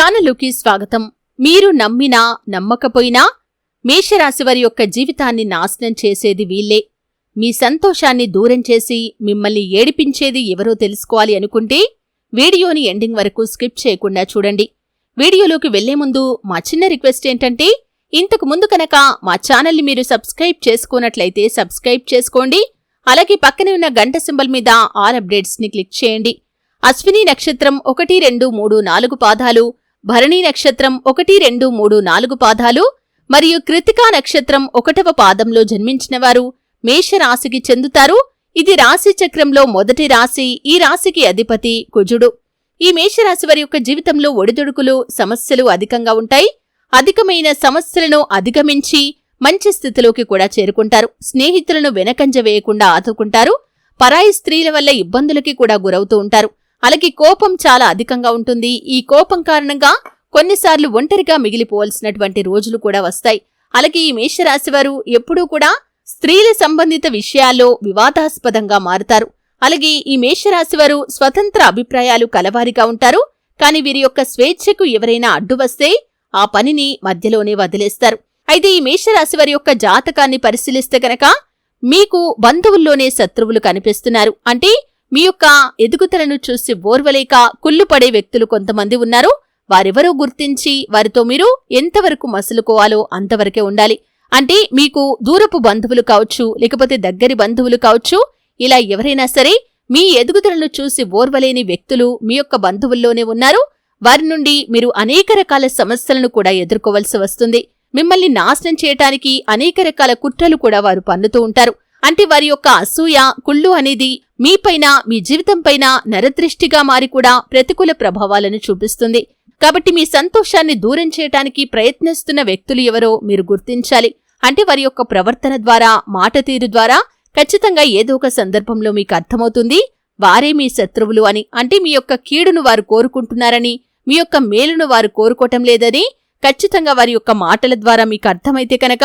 ఛానలుకి స్వాగతం. మీరు నమ్మినా నమ్మకపోయినా మేషరాశివారి యొక్క జీవితాన్ని నాశనం చేసేది వీళ్ళే. మీ సంతోషాన్ని దూరం చేసి మిమ్మల్ని ఏడిపించేది ఎవరో తెలుసుకోవాలి అనుకుంటే వీడియోని ఎండింగ్ వరకు స్కిప్ చేయకుండా చూడండి. వీడియోలోకి వెళ్ళే ముందు మా చిన్న రిక్వెస్ట్ ఏంటంటే ఇంతకు ముందు కనుక మా ఛానల్ని మీరు సబ్స్క్రైబ్ చేసుకున్నట్లయితే సబ్స్క్రైబ్ చేసుకోండి. అలాగే పక్కనే ఉన్న గంట సింబల్ మీద ఆల్ అప్డేట్స్ని క్లిక్ చేయండి. అశ్విని నక్షత్రం ఒకటి రెండు మూడు నాలుగు పాదాలు భరణి నక్షత్రం ఒకటి రెండు మూడు నాలుగు పాదాలు మరియు కృతికా నక్షత్రం ఒకటవ పాదంలో జన్మించినవారు మేషరాశికి చెందుతారు. ఇది రాశి చక్రంలో మొదటి రాశి ఈ రాశికి అధిపతి కుజుడు. ఈ మేషరాశి వారి యొక్క జీవితంలో ఒడిదుడుకులు సమస్యలు అధికంగా ఉంటాయి. అధికమైన సమస్యలను అధిగమించి మంచి స్థితిలోకి కూడా చేరుకుంటారు. స్నేహితులను వెనకంజ వేయకుండా ఆదుకుంటారు. పరాయి స్త్రీల వల్ల ఇబ్బందులకి కూడా గురవుతూ ఉంటారు. అలాగే కోపం చాలా అధికంగా ఉంటుంది. ఈ కోపం కారణంగా కొన్నిసార్లు ఒంటరిగా మిగిలిపోవలసినటువంటి రోజులు కూడా వస్తాయి. అలాగే ఈ మేషరాశివారు ఎప్పుడూ కూడా స్త్రీల సంబంధిత విషయాల్లో వివాదాస్పదంగా మారుతారు. అలాగే ఈ మేషరాశి వారు స్వతంత్ర అభిప్రాయాలు కలవారిగా ఉంటారు. కానీ వీరి యొక్క స్వేచ్ఛకు ఎవరైనా అడ్డు వస్తే ఆ పనిని మధ్యలోనే వదిలేస్తారు. అయితే ఈ మేషరాశి వారి యొక్క జాతకాన్ని పరిశీలిస్తే గనక మీకు బంధువుల్లోనే శత్రువులు కనిపిస్తున్నారు. అంటే మీ యొక్క ఎదుగుదలను చూసి ఓర్వలేక కుళ్ళుపడే వ్యక్తులు కొంతమంది ఉన్నారు. వారెవరో గుర్తించి వారితో మీరు ఎంతవరకు మసులుకోవాలో అంతవరకే ఉండాలి. అంటే మీకు దూరపు బంధువులు కావచ్చు లేకపోతే దగ్గరి బంధువులు కావచ్చు ఇలా ఎవరైనా సరే మీ ఎదుగుదలను చూసి ఓర్వలేని వ్యక్తులు మీ యొక్క బంధువుల్లోనే ఉన్నారు. వారి నుండి మీరు అనేక రకాల సమస్యలను కూడా ఎదుర్కోవలసి వస్తుంది. మిమ్మల్ని నాశనం చేయటానికి అనేక రకాల కుట్రలు కూడా వారు పన్నుతూ ఉంటారు. అంటే వారి యొక్క అసూయ కుళ్ళు అనేది మీపైన మీ జీవితంపైన నరదృష్టిగా మారి కూడా ప్రతికూల ప్రభావాలను చూపిస్తుంది. కాబట్టి మీ సంతోషాన్ని దూరం చేయటానికి ప్రయత్నిస్తున్న వ్యక్తులు ఎవరో మీరు గుర్తించాలి. అంటే వారి యొక్క ప్రవర్తన ద్వారా మాట తీరు ద్వారా ఖచ్చితంగా ఏదో ఒక సందర్భంలో మీకు అర్థమవుతుంది. వారే మీ శత్రువులు అని. అంటే మీ యొక్క కీడును వారు కోరుకుంటున్నారని మీ యొక్క మేలును వారు కోరుకోవటం లేదని ఖచ్చితంగా వారి యొక్క మాటల ద్వారా మీకు అర్థమైతే కనుక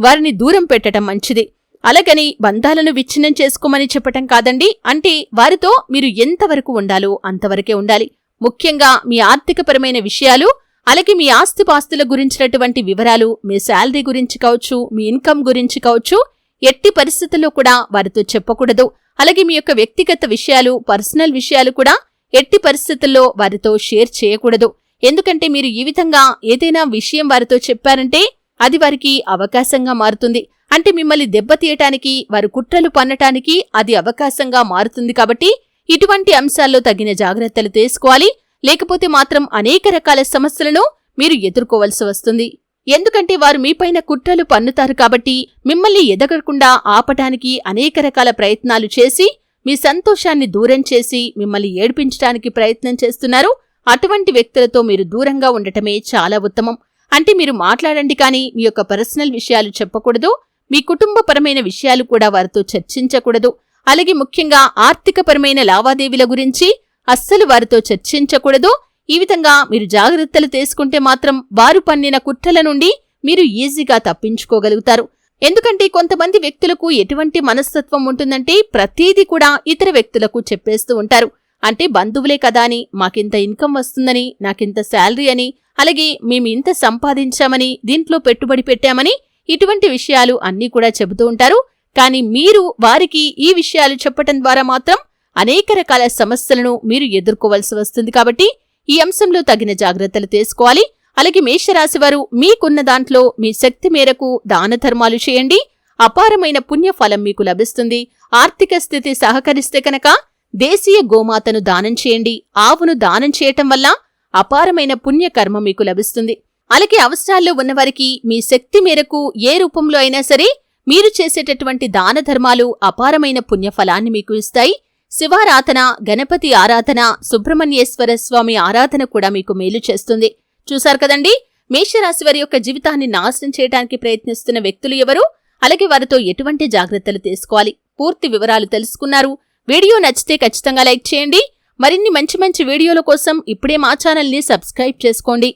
వారిని దూరం పెట్టడం మంచిది. అలాగని బంధాలను విచ్ఛిన్నం చేసుకోమని చెప్పటం కాదండి. అంటే వారితో మీరు ఎంతవరకు ఉండాలో అంతవరకే ఉండాలి. ముఖ్యంగా మీ ఆర్థికపరమైన విషయాలు అలాగే మీ ఆస్తిపాస్తుల గురించినటువంటి వివరాలు మీ శాలరీ గురించి కావచ్చు మీ ఇన్కమ్ గురించి కావచ్చు ఎట్టి పరిస్థితుల్లో కూడా వారితో చెప్పకూడదు. అలాగే మీ యొక్క వ్యక్తిగత విషయాలు పర్సనల్ విషయాలు కూడా ఎట్టి పరిస్థితుల్లో వారితో షేర్ చేయకూడదు. ఎందుకంటే మీరు ఈ విధంగా ఏదైనా విషయం వారితో చెప్పారంటే అది వారికి అవకాశంగా మారుతుంది. అంటే మిమ్మల్ని దెబ్బతీయటానికి వారు కుట్రలు పన్నటానికి అది అవకాశంగా మారుతుంది కాబట్టి ఇటువంటి అంశాల్లో తగిన జాగ్రత్తలు తీసుకోవాలి. లేకపోతే మాత్రం అనేక రకాల సమస్యలను మీరు ఎదుర్కోవలసి వస్తుంది. ఎందుకంటే వారు మీపైన కుట్రలు పన్నుతారు కాబట్టి మిమ్మల్ని ఎదగకుండా ఆపటానికి అనేక రకాల ప్రయత్నాలు చేసి మీ సంతోషాన్ని దూరం చేసి మిమ్మల్ని ఏడ్పించడానికి ప్రయత్నం చేస్తున్నారు. అటువంటి వ్యక్తులతో మీరు దూరంగా ఉండటమే చాలా ఉత్తమం. అంటే మీరు మాట్లాడండి కానీ మీ యొక్క పర్సనల్ విషయాలు చెప్పకూడదు. మీ కుటుంబపరమైన విషయాలు కూడా వారితో చర్చించకూడదు. అలాగే ముఖ్యంగా ఆర్థికపరమైన లావాదేవీల గురించి అస్సలు వారితో చర్చించకూడదు. ఈ విధంగా మీరు జాగ్రత్తలు తీసుకుంటే మాత్రం వారు పన్నిన కుట్రల నుండి మీరు ఈజీగా తప్పించుకోగలుగుతారు. ఎందుకంటే కొంతమంది వ్యక్తులకు ఎటువంటి మనస్తత్వం ఉంటుందంటే ప్రతీది కూడా ఇతర వ్యక్తులకు చెప్పేస్తూ ఉంటారు. అంటే బంధువులే కదా అని మాకింత ఇన్కమ్ వస్తుందని నాకింత శాలరీ అని అలాగే మేము ఇంత సంపాదించామని దీంట్లో పెట్టుబడి పెట్టామని ఇటువంటి విషయాలు అన్నీ కూడా చెబుతూ ఉంటారు. కానీ మీరు వారికి ఈ విషయాలు చెప్పటం ద్వారా మాత్రం అనేక రకాల సమస్యలను మీరు ఎదుర్కోవలసి వస్తుంది కాబట్టి ఈ అంశంలో తగిన జాగ్రత్తలు తీసుకోవాలి. అలాగే మేషరాశి వారు మీకున్న దాంట్లో మీ శక్తి మేరకు దాన ధర్మాలు చేయండి. అపారమైన పుణ్య ఫలం మీకు లభిస్తుంది. ఆర్థిక స్థితి సహకరిస్తే కనుక దేశీయ గోమాతను దానం చేయండి. ఆవును దానం చేయటం వల్ల అపారమైన పుణ్యకర్మ మీకు లభిస్తుంది. అలాగే అవసరాల్లో ఉన్నవారికి మీ శక్తి మేరకు ఏ రూపంలో అయినా సరే మీరు చేసేటటువంటి దాన ధర్మాలు అపారమైన పుణ్యఫలాన్ని మీకు ఇస్తాయి. శివారాధన గణపతి ఆరాధన సుబ్రహ్మణ్యేశ్వర స్వామి ఆరాధన కూడా మీకు మేలు చేస్తుంది. చూశారు కదండి? మేషరాశి వారి యొక్క జీవితాన్ని నాశనం చేయడానికి ప్రయత్నిస్తున్న వ్యక్తులు ఎవరు? అలాగే వారితో ఎటువంటి జాగ్రత్తలు తీసుకోవాలి? పూర్తి వివరాలు తెలుసుకున్నారు. వీడియో నచ్చితే ఖచ్చితంగా లైక్ చేయండి. మరిన్ని మంచి మంచి వీడియోల కోసం ఇప్పుడే మా ఛానల్ని సబ్స్క్రైబ్ చేసుకోండి.